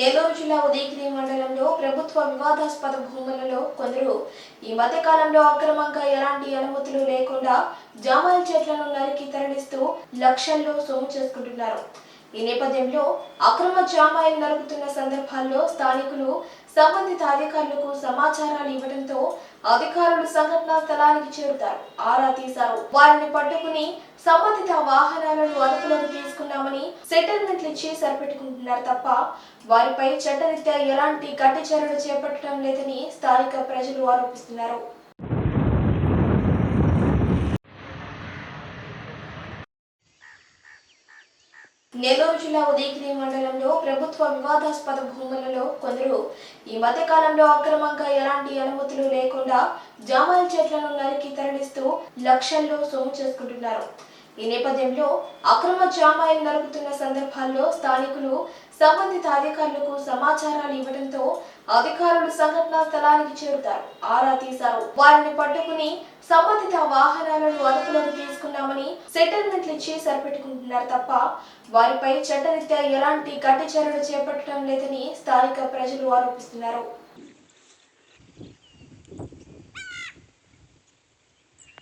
నెల్లూరు జిల్లా ఉదయగిరి మండలంలో ప్రభుత్వ వివాదాస్పద భూములలో కొందరు ఈ మధ్య కాలంలో అక్రమంగా ఎలాంటి అనుమతులు లేకుండా జామాల చెట్లను నరికి తరలిస్తూ లక్షల్లో సొమ్ము చేసుకుంటున్నారు. ఈ నేపథ్యంలో అక్రమ జామాయిలు నరుకుతున్న సందర్భాల్లో స్థానికులు సంబంధిత అధికారులకు సమాచారాలు ఇవ్వడంతో అధికారులు సంఘటనా స్థలానికి చేరుతారు. ఆరా తీశారు. వారిని పట్టుకుని సంబంధిత వాహనాలను అదుపులోకి చేస్తామని సెటిల్మెంట్లు ఇచ్చి సరిపెట్టుకుంటున్నారు తప్ప వారిపై చట్టరీత్యా ఎలాంటి గట్టి చర్యలు చేపట్టడం లేదని స్థానిక ప్రజలు ఆరోపిస్తున్నారు. నెల్లూరు జిల్లా ఉదయగిరి మండలంలో ప్రభుత్వ వివాదాస్పద భూములలో కొందరు ఈ మధ్య కాలంలో అక్రమంగా ఎలాంటి అనుమతులు లేకుండా జామాల చెట్లను నరికి తరలిస్తూ లక్షల్లో సొమ్ము చేసుకుంటున్నారు. ఈ నేపథ్యంలో అక్రమ జామాయిలు నలుపుతున్న సందర్భాల్లో స్థానికులు సంబంధిత అధికారులకు సమాచారాలు ఇవ్వడంతో అధికారులు సంఘటనా స్థలానికి చేరుతారు. ఆరా తీశారు. వారిని పట్టుకుని సంబంధిత వాహనాలను అదుపులోకి తీసుకున్నామని సెటిల్మెంట్లు ఇచ్చి సరిపెట్టుకుంటున్నారు తప్ప వారిపై చట్టరీత్యా ఎలాంటి గట్టి చర్యలు చేపట్టడం లేదని స్థానిక ప్రజలు ఆరోపిస్తున్నారు.